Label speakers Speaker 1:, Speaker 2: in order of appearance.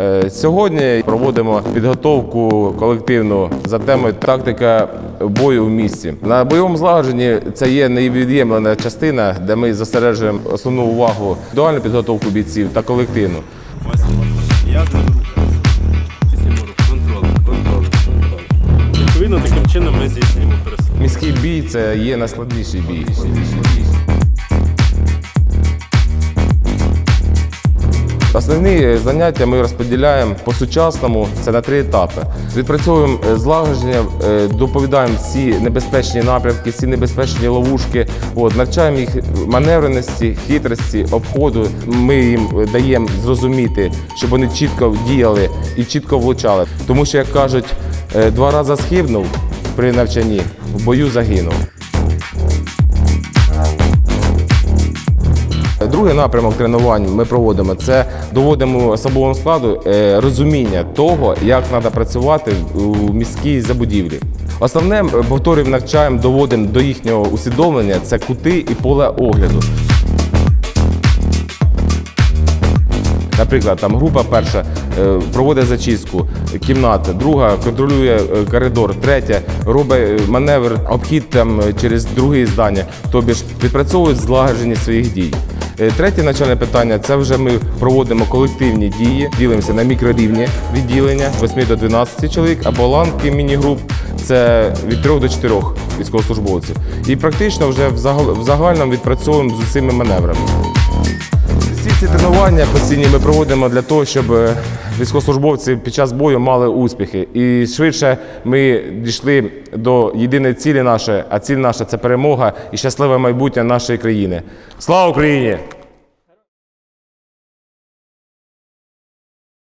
Speaker 1: Е, Сьогодні проводимо підготовку колективну за темою тактика бою в місті. На бойовому злагодженні це є невід'ємлена частина, де ми зосереджуємо основну увагу дуальну підготовку бійців та колективну.
Speaker 2: Відповідно, таким чином ми здійснюємо пересування.
Speaker 1: Міський бій це є найскладніший бій. Основні заняття ми розподіляємо по-сучасному, це на три етапи. Відпрацьовуємо е, злагодження, е, доповідаємо всі небезпечні напрямки, всі небезпечні ловушки. От, навчаємо їх маневреності, хитрості, обходу. Ми їм даємо зрозуміти, щоб вони чітко діяли і чітко влучали. Тому що, як кажуть, е, два рази схибнув при навчанні, в бою загинув. Другий напрямок тренувань ми проводимо це доводимо особовому складу е, розуміння того, як треба працювати у міській забудівлі. Основне е, повторюємо, навчаємо, доводимо до їхнього усвідомлення це кути і поле огляду. Наприклад, там група перша е, проводить зачистку кімнати, друга контролює коридор, третя робить маневр, обхід там через друге здання, тобі ж відпрацьовують злагодженість своїх дій. Е, Третє начальне питання це вже ми проводимо колективні дії, ділимося на мікрорівні відділення 8 до 12 чоловік, або ланки міні-груп це від 3 до 4 військовослужбовців. І практично вже в в загальному відпрацьовуємо з усіми маневрами. Всі ці тренування постійні ми проводимо для того, щоб е, військовослужбовці під час бою мали успіхи. І швидше ми дійшли до єдиної цілі нашої, а ціль наша це перемога і щасливе майбутнє нашої країни. Слава Україні!